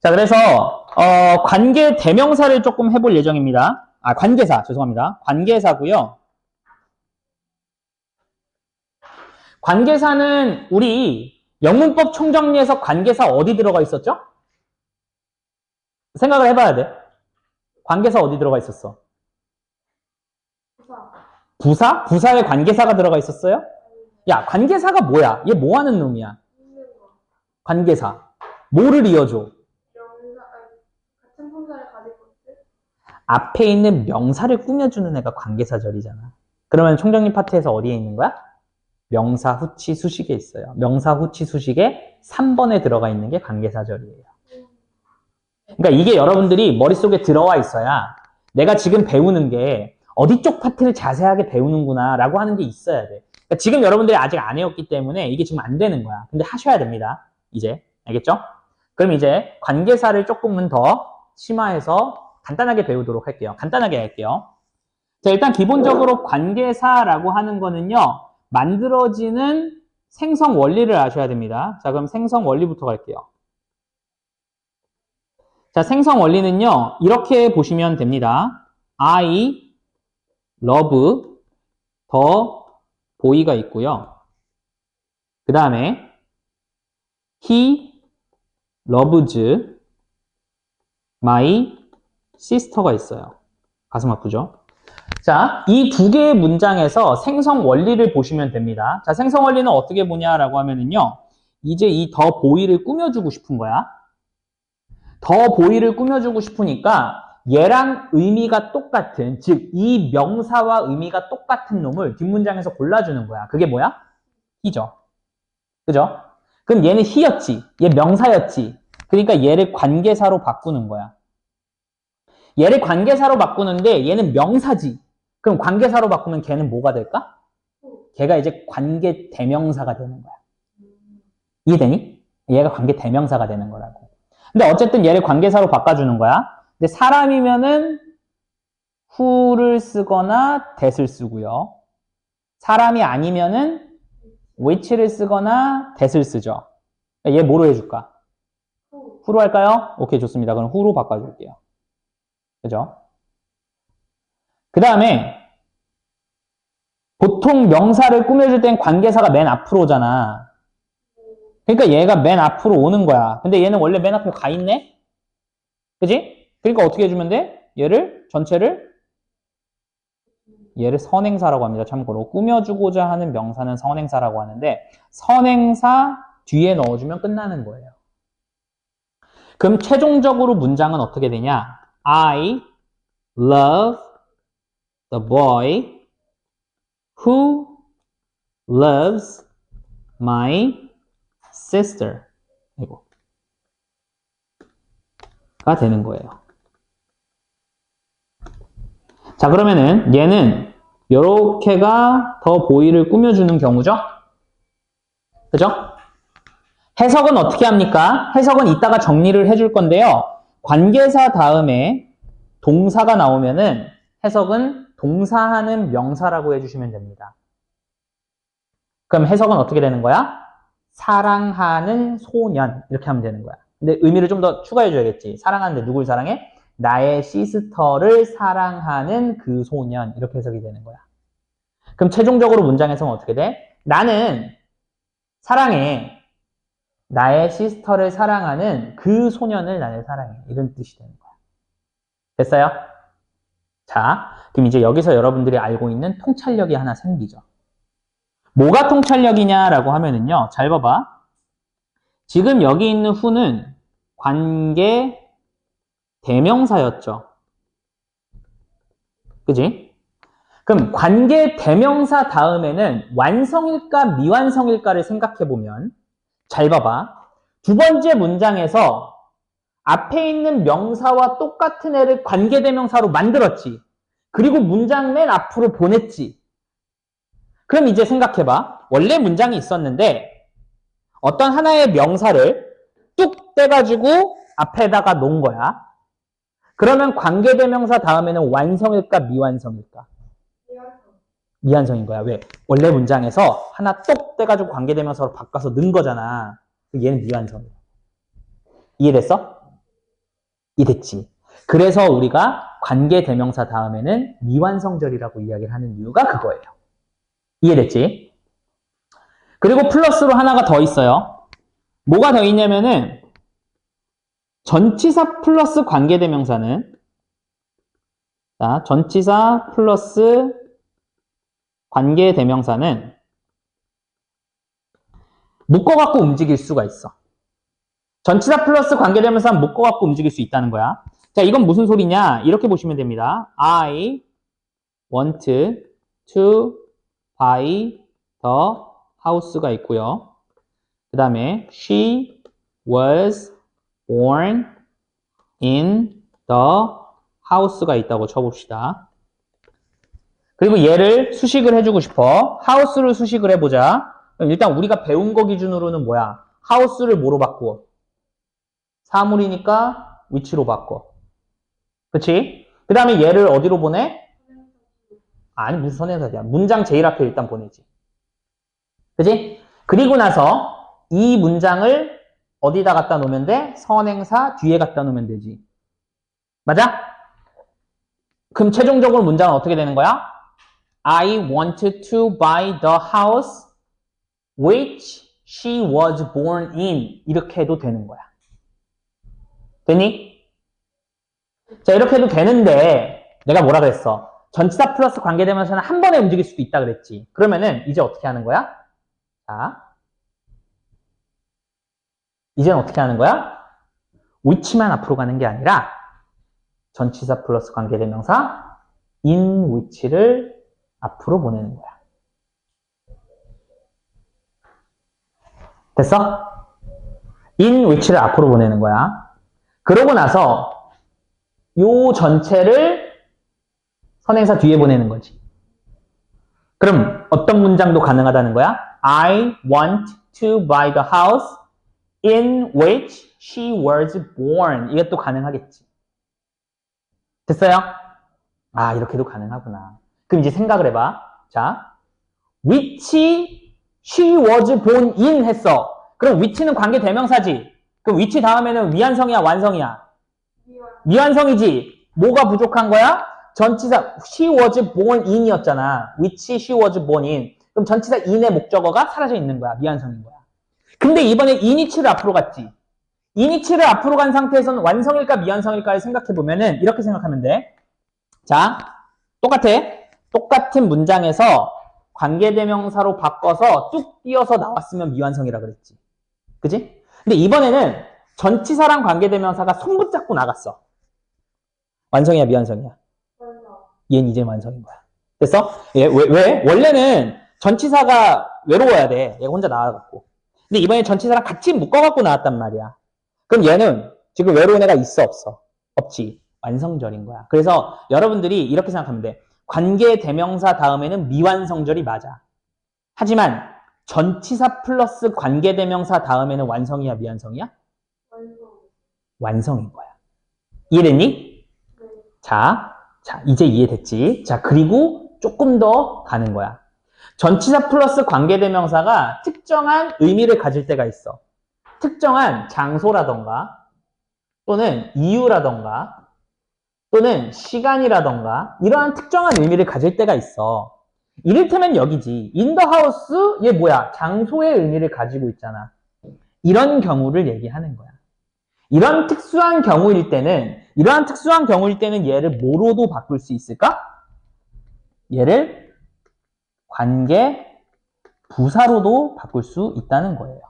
자, 그래서 어, 관계 대명사를 조금 해볼 예정입니다. 아, 관계사 죄송합니다. 관계사고요. 관계사는 우리 영문법 총정리에서 관계사 어디 들어가 있었죠? 생각을 해봐야 돼. 관계사 어디 들어가 있었어? 부사. 부사? 부사에 관계사가 들어가 있었어요? 야, 관계사가 뭐야? 얘 뭐 하는 놈이야? 관계사. 뭐를 이어줘? 명사, 아니, 같은 품사를 가지고 있을 앞에 있는 명사를 꾸며주는 애가 관계사절이잖아. 그러면 총정리 파트에서 어디에 있는 거야? 명사 후치 수식에 있어요. 명사 후치 수식에 3번에 들어가 있는 게 관계사절이에요. 그러니까 이게 여러분들이 머릿속에 들어와 있어야 내가 지금 배우는 게 어디 쪽 파트를 자세하게 배우는구나 라고 하는 게 있어야 돼. 그러니까 지금 여러분들이 아직 안 해왔기 때문에 이게 지금 안 되는 거야. 근데 하셔야 됩니다. 이제. 알겠죠? 그럼 이제 관계사를 조금은 더 심화해서 간단하게 배우도록 할게요. 간단하게 할게요. 자, 일단 기본적으로 관계사라고 하는 거는요, 만들어지는 생성 원리를 아셔야 됩니다. 자, 그럼 생성 원리부터 갈게요. 자, 생성 원리는요, 이렇게 보시면 됩니다. I love the boy가 있고요. 그 다음에 he loves my sister가 있어요. 가슴 아프죠? 자, 이 두 개의 문장에서 생성 원리를 보시면 됩니다. 자, 생성 원리는 어떻게 보냐라고 하면은요, 이제 이 더 보이를 꾸며주고 싶은 거야. 더 보이를 꾸며주고 싶으니까 얘랑 의미가 똑같은, 즉, 이 명사와 의미가 똑같은 놈을 뒷문장에서 골라주는 거야. 그게 뭐야? he죠. 그죠? 그럼 얘는 he였지. 얘 명사였지. 그러니까 얘를 관계사로 바꾸는 거야. 얘를 관계사로 바꾸는데 얘는 명사지. 그럼 관계사로 바꾸면 걔는 뭐가 될까? 걔가 이제 관계 대명사가 되는 거야. 이해되니? 얘가 관계 대명사가 되는 거라고. 근데 어쨌든 얘를 관계사로 바꿔주는 거야. 근데 사람이면은 who를 쓰거나 that을 쓰고요. 사람이 아니면은 which를 쓰거나 that을 쓰죠. 얘 뭐로 해줄까? 후. who로 할까요? 오케이, 좋습니다. 그럼 who로 바꿔줄게요. 그죠? 그 다음에 보통 명사를 꾸며줄 땐 관계사가 맨 앞으로 오잖아. 그러니까 얘가 맨 앞으로 오는 거야. 근데 얘는 원래 맨 앞에 가 있네? 그지? 그러니까 어떻게 해주면 돼? 얘를, 전체를, 얘를 선행사라고 합니다. 참고로. 꾸며주고자 하는 명사는 선행사라고 하는데, 선행사 뒤에 넣어주면 끝나는 거예요. 그럼 최종적으로 문장은 어떻게 되냐? I love the boy who loves my sister. 이거. 가 되는 거예요. 자, 그러면은 얘는 요렇게가 더 보이를 꾸며주는 경우죠? 그죠? 해석은 어떻게 합니까? 해석은 이따가 정리를 해줄 건데요. 관계사 다음에 동사가 나오면은 해석은 동사하는 명사라고 해주시면 됩니다. 그럼 해석은 어떻게 되는 거야? 사랑하는 소년 이렇게 하면 되는 거야. 근데 의미를 좀 더 추가해줘야겠지. 사랑하는데 누굴 사랑해? 나의 시스터를 사랑하는 그 소년 이렇게 해석이 되는 거야. 그럼 최종적으로 문장에서는 어떻게 돼? 나는 사랑해. 나의 시스터를 사랑하는 그 소년을 나를 사랑해. 이런 뜻이 되는 거야. 됐어요? 자, 그럼 이제 여기서 여러분들이 알고 있는 통찰력이 하나 생기죠. 뭐가 통찰력이냐라고 하면은요, 잘 봐봐. 지금 여기 있는 후는 관계 대명사였죠. 그지? 그럼 관계 대명사 다음에는 완성일까 미완성일까를 생각해 보면 잘 봐봐. 두 번째 문장에서 앞에 있는 명사와 똑같은 애를 관계대명사로 만들었지. 그리고 문장 맨 앞으로 보냈지. 그럼 이제 생각해봐. 원래 문장이 있었는데 어떤 하나의 명사를 뚝 떼가지고 앞에다가 놓은 거야. 그러면 관계대명사 다음에는 완성일까 미완성일까? 미완성. 미완성인 거야. 왜? 원래 문장에서 하나 똑 떼가지고 관계대명사로 바꿔서 넣은 거잖아. 얘는 미완성이야. 이해됐어? 이됐지. 그래서 우리가 관계대명사 다음에는 미완성절이라고 이야기를 하는 이유가 그거예요. 이해됐지? 그리고 플러스로 하나가 더 있어요. 뭐가 더 있냐면은 전치사 플러스 관계대명사는 자, 전치사 플러스 관계 대명사는 묶어갖고 움직일 수가 있어. 전치사 플러스 관계대명사는 묶어갖고 움직일 수 있다는 거야. 자, 이건 무슨 소리냐? 이렇게 보시면 됩니다. I want to buy the house가 있고요. 그 다음에 she was born in the house가 있다고 쳐봅시다. 그리고 얘를 수식을 해주고 싶어. house를 수식을 해보자. 일단 우리가 배운 거 기준으로는 뭐야? house를 뭐로 바꾸어? 사물이니까 위치로 바꿔. 그치? 그 다음에 얘를 어디로 보내? 아니, 무슨 선행사야. 문장 제일 앞에 일단 보내지. 그지? 그리고 나서 이 문장을 어디다 갖다 놓으면 돼? 선행사 뒤에 갖다 놓으면 되지. 맞아? 그럼 최종적으로 문장은 어떻게 되는 거야? I wanted to buy the house which she was born in. 이렇게 해도 되는 거야. 됐니? 자, 이렇게 해도 되는데, 내가 뭐라 그랬어? 전치사 플러스 관계되면서는 한 번에 움직일 수도 있다 그랬지. 그러면은, 이제 어떻게 하는 거야? 자. 이제는 어떻게 하는 거야? 위치만 앞으로 가는 게 아니라, 전치사 플러스 관계대명사, in 위치를 앞으로 보내는 거야. 됐어? in 위치를 앞으로 보내는 거야. 그러고 나서 요 전체를 선행사 뒤에 보내는 거지. 그럼 어떤 문장도 가능하다는 거야? I want to buy the house in which she was born. 이것도 가능하겠지. 됐어요? 아, 이렇게도 가능하구나. 그럼 이제 생각을 해봐. 자, which she was born in 했어. 그럼 which는 관계 대명사지. 그럼 위치 다음에는 위안성이야, 완성이야? 미완성이지. 뭐가 부족한 거야? 전치사 she was born in이었잖아. which she was born in. 그럼 전치사 in의 목적어가 사라져 있는 거야. 미완성인 거야. 근데 이번에 in이치를 앞으로 갔지. in이치를 앞으로 간 상태에서는 완성일까 미완성일까를 생각해 보면은 이렇게 생각하면 돼. 자, 똑같아. 똑같은 문장에서 관계대명사로 바꿔서 뚝 띄어서 나왔으면 미완성이라 그랬지. 그지? 근데 이번에는 전치사랑 관계대명사가 손 붙잡고 나갔어. 완성이야, 미완성이야? 완성. 얘는 이제 완성인 거야. 됐어? 예, 왜, 왜? 원래는 전치사가 외로워야 돼. 얘가 혼자 나와갖고. 근데 이번에 전치사랑 같이 묶어갖고 나왔단 말이야. 그럼 얘는 지금 외로운 애가 있어, 없어? 없지. 완성절인 거야. 그래서 여러분들이 이렇게 생각하면 돼. 관계 대명사 다음에는 미완성절이 맞아. 하지만 전치사 플러스 관계 대명사 다음에는 완성이야, 미완성이야? 완성. 완성인 거야. 이해됐니? 네. 자, 자, 이제 이해됐지? 자, 그리고 조금 더 가는 거야. 전치사 플러스 관계 대명사가 특정한 의미를 가질 때가 있어. 특정한 장소라던가, 또는 이유라던가, 또는 시간이라던가, 이러한 특정한 의미를 가질 때가 있어. 이를테면 여기지. house, 얘 뭐야? 장소의 의미를 가지고 있잖아. 이런 경우를 얘기하는 거야. 이런 특수한 경우일 때는 이러한 특수한 경우일 때는 얘를 뭐로도 바꿀 수 있을까? 얘를 관계 부사로도 바꿀 수 있다는 거예요.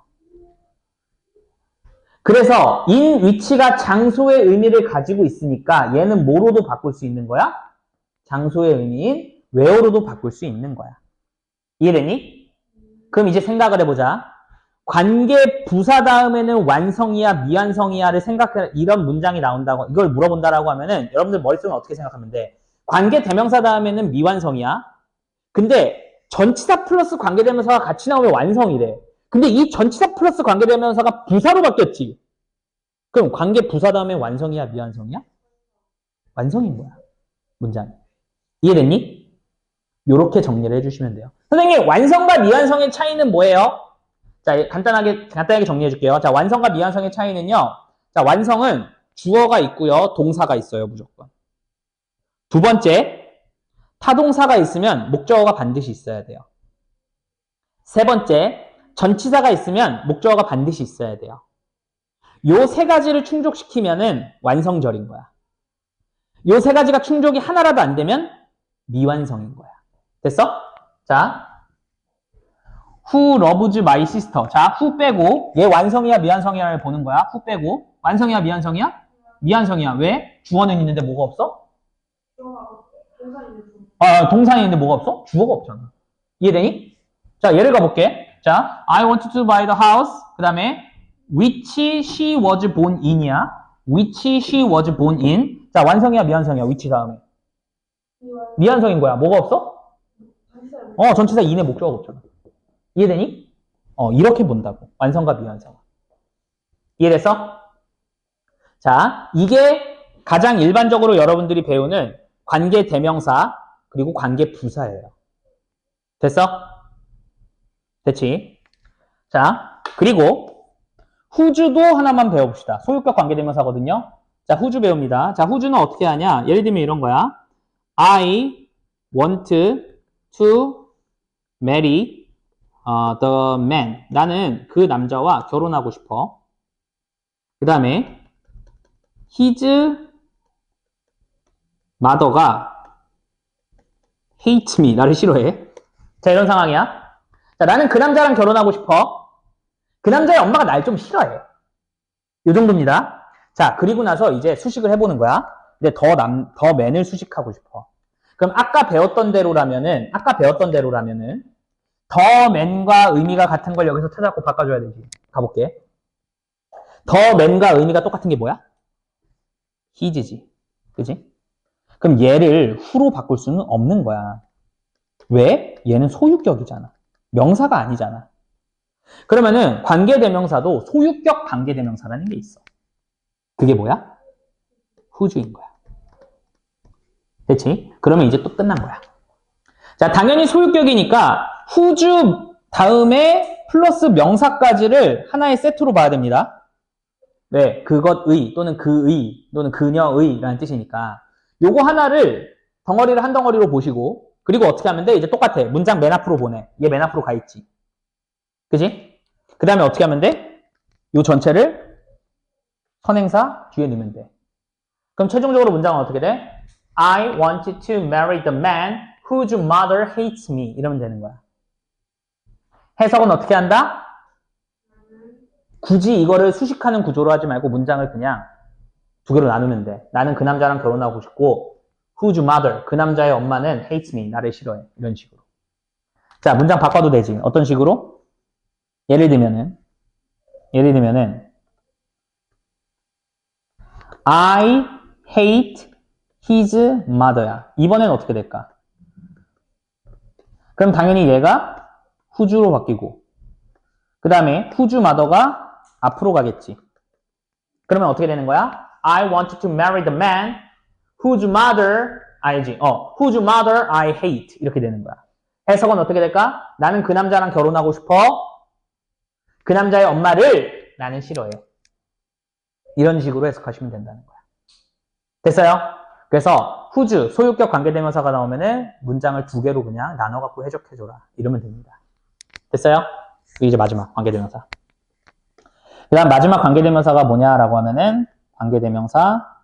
그래서 in 위치가 장소의 의미를 가지고 있으니까 얘는 뭐로도 바꿀 수 있는 거야? 장소의 의미인 where로도 바꿀 수 있는 거야. 이해되니? 그럼 이제 생각을 해보자. 관계 부사 다음에는 완성이야 미완성이야를 생각해 이런 문장이 나온다고 이걸 물어본다라고 하면은 여러분들 머릿속에 어떻게 생각하면 돼? 관계 대명사 다음에는 미완성이야. 근데 전치사 플러스 관계 대명사가 같이 나오면 완성이래. 근데 이 전치사 플러스 관계 대명사가 부사로 바뀌었지. 그럼 관계 부사 다음에 완성이야 미완성이야? 완성인 거야. 문장. 이해됐니? 요렇게 정리를 해주시면 돼요. 선생님 완성과 미완성의 차이는 뭐예요? 자, 간단하게, 간단하게 정리해 줄게요. 자, 완성과 미완성의 차이는요. 자, 완성은 주어가 있고요. 동사가 있어요. 무조건. 두 번째, 타동사가 있으면 목적어가 반드시 있어야 돼요. 세 번째, 전치사가 있으면 목적어가 반드시 있어야 돼요. 요 세 가지를 충족시키면은 완성절인 거야. 요 세 가지가 충족이 하나라도 안 되면 미완성인 거야. 됐어? 자, who loves my sister. 자, who 빼고 얘 완성이야 미완성이야를 보는 거야. who 빼고 완성이야 미완성이야? 미완성이야. 왜? 주어는 있는데 뭐가 없어? 아, 동사는 있는데 뭐가 없어? 주어가 없잖아. 이해되니? 자, 예를 가볼게. 자, I want to buy the house. 그 다음에 which she was born in이야. which she was born in. 자, 완성이야 미완성이야. which 다음에. 미완성인 거야. 뭐가 없어? 어, 전치사 인의 목적어가 없잖아. 이해되니? 어, 이렇게 본다고. 완성과 미완성. 이해됐어? 자, 이게 가장 일반적으로 여러분들이 배우는 관계 대명사, 그리고 관계 부사예요. 됐어? 됐지? 자, 그리고 후주도 하나만 배워봅시다. 소유격 관계 대명사거든요. 자, 후주 배웁니다. 자, 후주는 어떻게 하냐? 예를 들면 이런 거야. I want to marry 어, the man. 나는 그 남자와 결혼하고 싶어. 그 다음에 his mother가 hate me. 나를 싫어해. 자, 이런 상황이야. 자, 나는 그 남자랑 결혼하고 싶어. 그 남자의 엄마가 날 좀 싫어해. 요 정도입니다. 자, 그리고 나서 이제 수식을 해보는 거야. 근데 더 남, 더 맨을 수식하고 싶어. 그럼 아까 배웠던 대로라면은, 아까 배웠던 대로라면은, 더 맨과 의미가 같은 걸 여기서 찾아갖고 바꿔줘야 되지. 가볼게. 더 맨과 의미가 똑같은 게 뭐야? 히즈지. 그지? 그럼 얘를 후로 바꿀 수는 없는 거야. 왜? 얘는 소유격이잖아. 명사가 아니잖아. 그러면은 관계대명사도 소유격 관계대명사라는 게 있어. 그게 뭐야? 후주인 거야. 됐지? 그러면 이제 또 끝난 거야. 자, 당연히 소유격이니까 후주 다음에 플러스 명사까지를 하나의 세트로 봐야 됩니다. 네, 그것의 또는 그의 또는 그녀의라는 뜻이니까 요거 하나를 덩어리를 한 덩어리로 보시고 그리고 어떻게 하면 돼? 이제 똑같아. 문장 맨 앞으로 보내. 얘 맨 앞으로 가 있지. 그지? 그 다음에 어떻게 하면 돼? 요 전체를 선행사 뒤에 넣으면 돼. 그럼 최종적으로 문장은 어떻게 돼? I wanted to marry the man whose mother hates me. 이러면 되는 거야. 해석은 어떻게 한다? 굳이 이거를 수식하는 구조로 하지 말고 문장을 그냥 두 개로 나누면 돼. 나는 그 남자랑 결혼하고 싶고, whose mother, 그 남자의 엄마는 hates me, 나를 싫어해. 이런 식으로. 자, 문장 바꿔도 되지. 어떤 식으로? 예를 들면은, 예를 들면은, I hate his mother야. 이번엔 어떻게 될까? 그럼 당연히 얘가 whose로 바뀌고, 그 다음에 whose mother가 앞으로 가겠지. 그러면 어떻게 되는 거야? I want to marry the man whose mother 알지? 어, whose mother I hate 이렇게 되는 거야. 해석은 어떻게 될까? 나는 그 남자랑 결혼하고 싶어. 그 남자의 엄마를 나는 싫어해. 이런 식으로 해석하시면 된다는 거야. 됐어요? 그래서 whose 소유격 관계대명사가 나오면은 문장을 두 개로 그냥 나눠 갖고 해석해 줘라. 이러면 됩니다. 됐어요? 이제 마지막 관계대명사. 그 다음 마지막 관계대명사가 뭐냐라고 하면은 관계대명사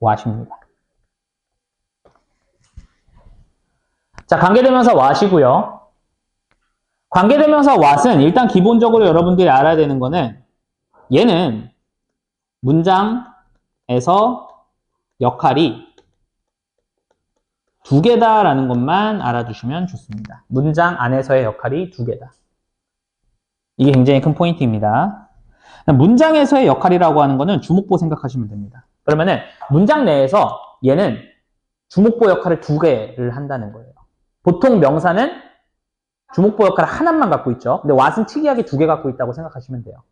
what입니다. 자, 관계대명사 what이고요. 관계대명사 what은 일단 기본적으로 여러분들이 알아야 되는 거는 얘는 문장에서 역할이 두 개다라는 것만 알아두시면 좋습니다. 문장 안에서의 역할이 두 개다. 이게 굉장히 큰 포인트입니다. 문장에서의 역할이라고 하는 거는 주목보 생각하시면 됩니다. 그러면은 문장 내에서 얘는 주목보 역할을 두 개를 한다는 거예요. 보통 명사는 주목보 역할을 하나만 갖고 있죠. 근데 what은 특이하게 두 개 갖고 있다고 생각하시면 돼요.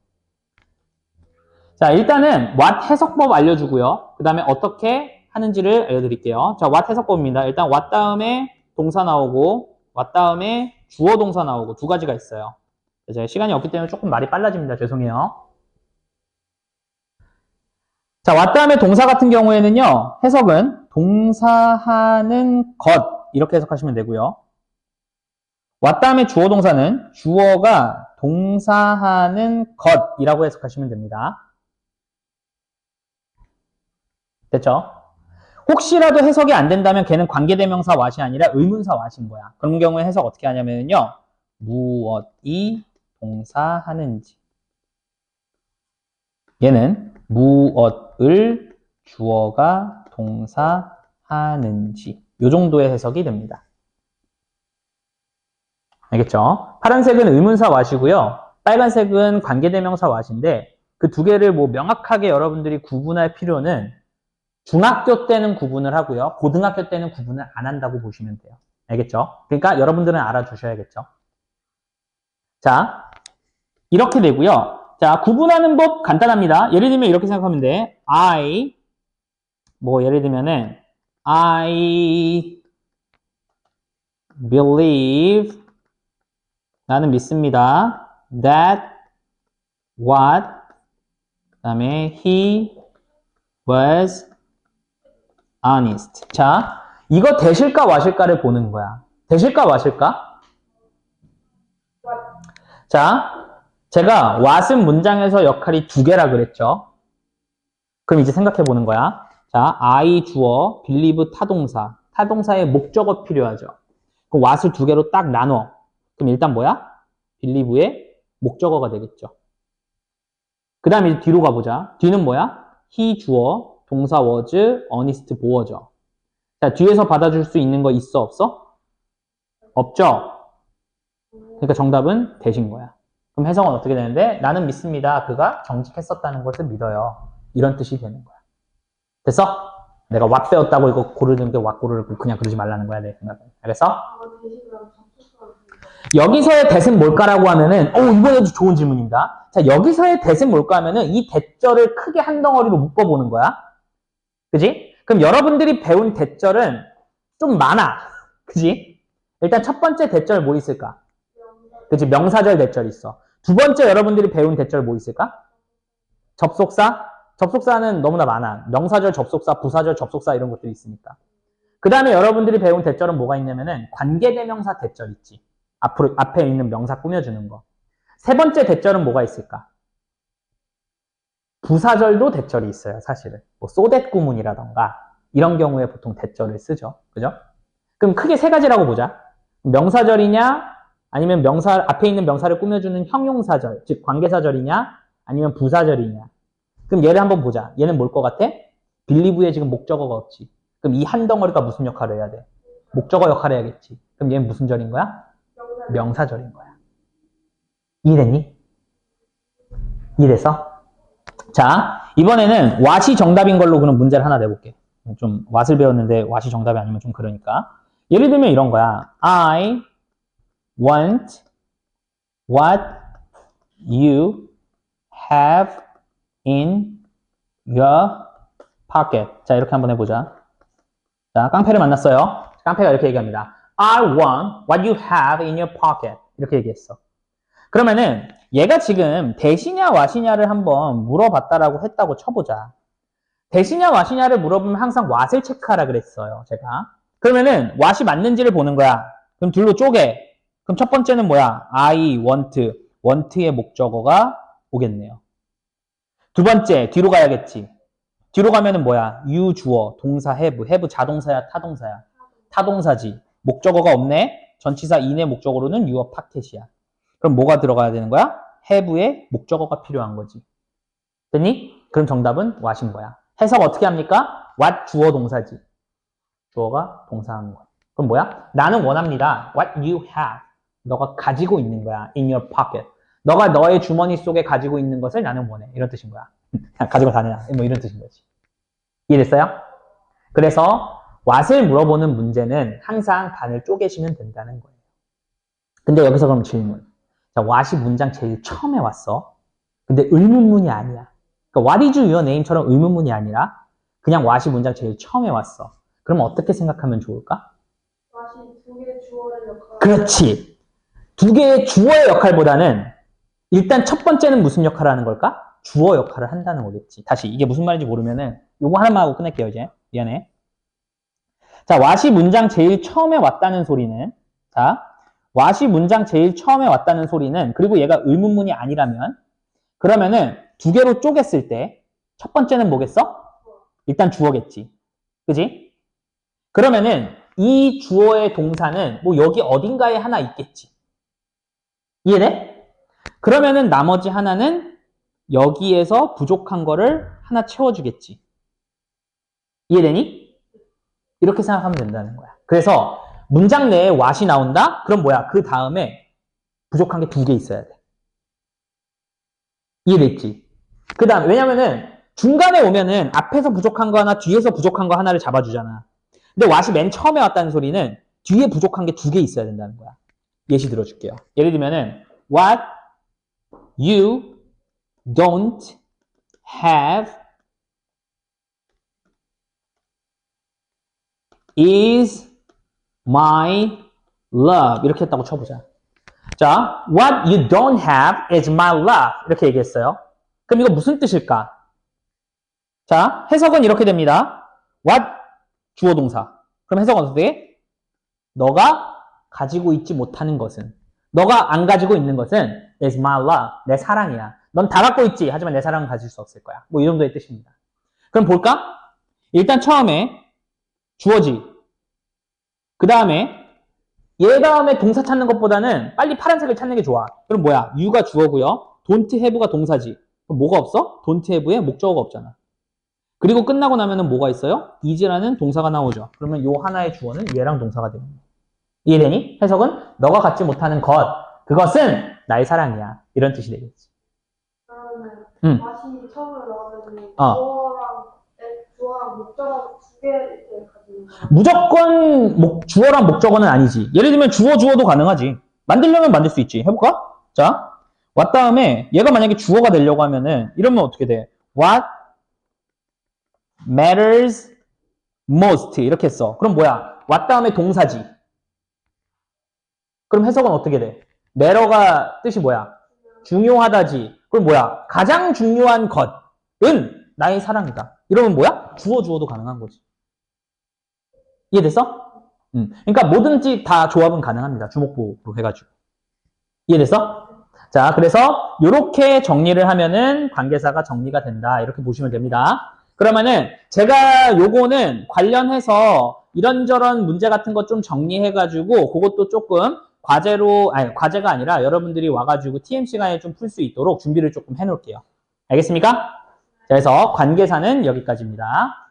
자, 일단은 what 해석법 알려주고요. 그 다음에 어떻게 하는지를 알려드릴게요. 자, what 해석법입니다. 일단 what 다음에 동사 나오고 what 다음에 주어 동사 나오고 두 가지가 있어요. 제가 시간이 없기 때문에 조금 말이 빨라집니다. 죄송해요. 자, 왔 다음에 동사 같은 경우에는요, 해석은 동사하는 것, 이렇게 해석하시면 되고요. 왔 다음에 주어 동사는 주어가 동사하는 것이라고 해석하시면 됩니다. 됐죠? 혹시라도 해석이 안 된다면 걔는 관계대명사 왓이 아니라 의문사 왓인 거야. 그런 경우에 해석 어떻게 하냐면요. 무엇이 동사하는지. 얘는 무엇 을 주어가 동사하는지. 요 정도의 해석이 됩니다. 알겠죠? 파란색은 의문사 왓이고요. 빨간색은 관계대명사 왓인데 그 두 개를 뭐 명확하게 여러분들이 구분할 필요는 중학교 때는 구분을 하고요. 고등학교 때는 구분을 안 한다고 보시면 돼요. 알겠죠? 그러니까 여러분들은 알아두셔야겠죠. 자, 이렇게 되고요. 자, 구분하는 법 간단합니다. 예를 들면 이렇게 생각하면 돼. I, 뭐 예를 들면은 I believe 나는 믿습니다. That what 그다음에 he was honest. 자, 이거 되실까 와실까를 보는 거야. 되실까 와실까? 자, 제가 what은 문장에서 역할이 두 개라 그랬죠. 그럼 이제 생각해 보는 거야. 자, I 주어, believe 타동사. 타동사의 목적어 필요하죠. 그럼 what을 두 개로 딱 나눠. 그럼 일단 뭐야? believe의 목적어가 되겠죠. 그 다음에 이제 뒤로 가보자. 뒤는 뭐야? he 주어, 동사 was, honest 보어죠. 자, 뒤에서 받아줄 수 있는 거 있어, 없어? 없죠? 그러니까 정답은 대신 거야. 그럼 해석은 어떻게 되는데? 나는 믿습니다. 그가 정직했었다는 것을 믿어요. 이런 뜻이 되는 거야. 됐어? 내가 왓 배웠다고 이거 고르는 게 왓 고르고 그냥 그러지 말라는 거야, 내 생각은. 알겠어? 여기서의 대은 뭘까라고 하면은, 오, 이번에도 좋은 질문입니다. 자, 여기서의 대은 뭘까 하면은 이 대절을 크게 한 덩어리로 묶어보는 거야. 그지? 그럼 여러분들이 배운 대절은 좀 많아. 그지? 일단 첫 번째 대절 뭐 있을까? 그지? 명사절 대절 있어. 두 번째 여러분들이 배운 대절 뭐 있을까? 접속사? 접속사는 너무나 많아. 명사절 접속사, 부사절 접속사 이런 것들이 있으니까. 그 다음에 여러분들이 배운 대절은 뭐가 있냐면은 관계대명사 대절 있지. 앞으로, 앞에 있는 명사 꾸며주는 거. 세 번째 대절은 뭐가 있을까? 부사절도 대절이 있어요, 사실은. 뭐, 소댓 구문이라던가, 이런 경우에 보통 대절을 쓰죠. 그죠? 그럼 크게 세 가지라고 보자. 명사절이냐, 아니면 명사, 앞에 있는 명사를 꾸며주는 형용사절, 즉, 관계사절이냐, 아니면 부사절이냐. 그럼 얘를 한번 보자. 얘는 뭘 것 같아? 빌리브에 지금 목적어가 없지. 그럼 이 한 덩어리가 무슨 역할을 해야 돼? 목적어 역할을 해야겠지. 그럼 얘는 무슨 절인 거야? 명사 명사절인 거야. 이해됐니? 이해됐어? 자, 이번에는 what이 정답인 걸로 그럼 문제를 하나 내볼게. 좀 what을 배웠는데 what이 정답이 아니면 좀 그러니까. 예를 들면 이런 거야. I want what you have in your pocket. 자, 이렇게 한번 해보자. 자, 깡패를 만났어요. 깡패가 이렇게 얘기합니다. I want what you have in your pocket. 이렇게 얘기했어. 그러면은 얘가 지금 대시냐 와시냐를 한번 물어봤다라고 했다고 쳐보자. 대시냐 와시냐를 물어보면 항상 what을 체크하라 그랬어요. 제가. 그러면은 what이 맞는지를 보는 거야. 그럼 둘로 쪼개. 그럼 첫 번째는 뭐야? I want. want의 목적어가 오겠네요. 두 번째 뒤로 가야겠지. 뒤로 가면은 뭐야? you 주어, 동사 have. have 자동사야, 타동사야. 타동사지. 목적어가 없네. 전치사 in의 목적어로는 your pocket이야. 그럼 뭐가 들어가야 되는 거야? have의 목적어가 필요한 거지. 됐니? 그럼 정답은 what인 거야. 해석 어떻게 합니까? what 주어 동사지. 주어가 동사한 거. 그럼 뭐야? 나는 원합니다. what you have. 너가 가지고 있는 거야. in your pocket. 너가 너의 주머니 속에 가지고 있는 것을 나는 원해. 이런 뜻인 거야. 그냥 가지고 다녀. 뭐 이런 뜻인 거지. 이해됐어요? 그래서 what을 물어보는 문제는 항상 반을 쪼개시면 된다는 거예요. 근데 여기서 그럼 질문. 자, what이 문장 제일 처음에 왔어. 근데 의문문이 아니야. 그러니까 what is your name처럼 의문문이 아니라 그냥 what이 문장 제일 처음에 왔어. 그럼 어떻게 생각하면 좋을까? 그렇지. 두 개의 주어의 역할보다는 일단 첫 번째는 무슨 역할을 하는 걸까? 주어 역할을 한다는 거겠지. 다시 이게 무슨 말인지 모르면은 요거 하나만 하고 끝낼게요, 이제. 미안해. 자, 와시 문장 제일 처음에 왔다는 소리는 자, 와시 문장 제일 처음에 왔다는 소리는 그리고 얘가 의문문이 아니라면 그러면은 두 개로 쪼갰을 때 첫 번째는 뭐겠어? 일단 주어겠지. 그지? 그러면은 이 주어의 동사는 뭐 여기 어딘가에 하나 있겠지. 이해돼? 그러면은 나머지 하나는 여기에서 부족한 거를 하나 채워주겠지. 이해되니? 이렇게 생각하면 된다는 거야. 그래서 문장 내에 what이 나온다? 그럼 뭐야? 그 다음에 부족한 게 두 개 있어야 돼. 이해됐지? 그 다음, 왜냐면은 중간에 오면은 앞에서 부족한 거 하나, 뒤에서 부족한 거 하나를 잡아주잖아. 근데 what이 맨 처음에 왔다는 소리는 뒤에 부족한 게 두 개 있어야 된다는 거야. 예시 들어줄게요. 예를 들면은 what you don't have is my love 이렇게 했다고 쳐보자. 자, what you don't have is my love 이렇게 얘기했어요. 그럼 이거 무슨 뜻일까? 자, 해석은 이렇게 됩니다. what 주어 동사. 그럼 해석은 어떻게 돼? 너가 가지고 있지 못하는 것은 너가 안 가지고 있는 것은 is my love 내 사랑이야. 넌 다 갖고 있지. 하지만 내 사랑은 가질 수 없을 거야. 뭐 이 정도의 뜻입니다. 그럼 볼까? 일단 처음에 주어지. 그 다음에 얘 다음에 동사 찾는 것보다는 빨리 파란색을 찾는 게 좋아. 그럼 뭐야? you가 주어고요. don't have가 동사지. 그럼 뭐가 없어? don't have에 목적어가 없잖아. 그리고 끝나고 나면은 뭐가 있어요? is라는 동사가 나오죠. 그러면 요 하나의 주어는 얘랑 동사가 거야. 이해되니? 해석은 너가 갖지 못하는 것, 그것은 나의 사랑이야. 이런 뜻이 되겠지. 그러면 음. 맛이 처음으로 나오면 어. 주어랑 목적어 두 개를. 무조건 목- 주어랑 목적어는 아니지. 예를 들면 주어 주어도 가능하지. 만들려면 만들 수 있지. 해볼까? 자, 왔 다음에 얘가 만약에 주어가 되려고 하면은 이러면 어떻게 돼? What matters most 이렇게 써. 그럼 뭐야? 왔 다음에 동사지. 그럼 해석은 어떻게 돼? matter가 뜻이 뭐야? 중요하다지. 그럼 뭐야? 가장 중요한 것은 나의 사랑이다. 이러면 뭐야? 주어 주어도 가능한 거지. 이해됐어? 음. 그러니까 뭐든지 다 조합은 가능합니다. 주목보로 해가지고. 이해됐어? 자, 그래서 이렇게 정리를 하면은 관계사가 정리가 된다. 이렇게 보시면 됩니다. 그러면은 제가 요거는 관련해서 이런저런 문제 같은 것 좀 정리해가지고 그것도 조금 과제로, 아니, 과제가 아니라 여러분들이 와가지고 TM 시간에 좀 풀 수 있도록 준비를 조금 해놓을게요. 알겠습니까? 자, 그래서 관계사는 여기까지입니다.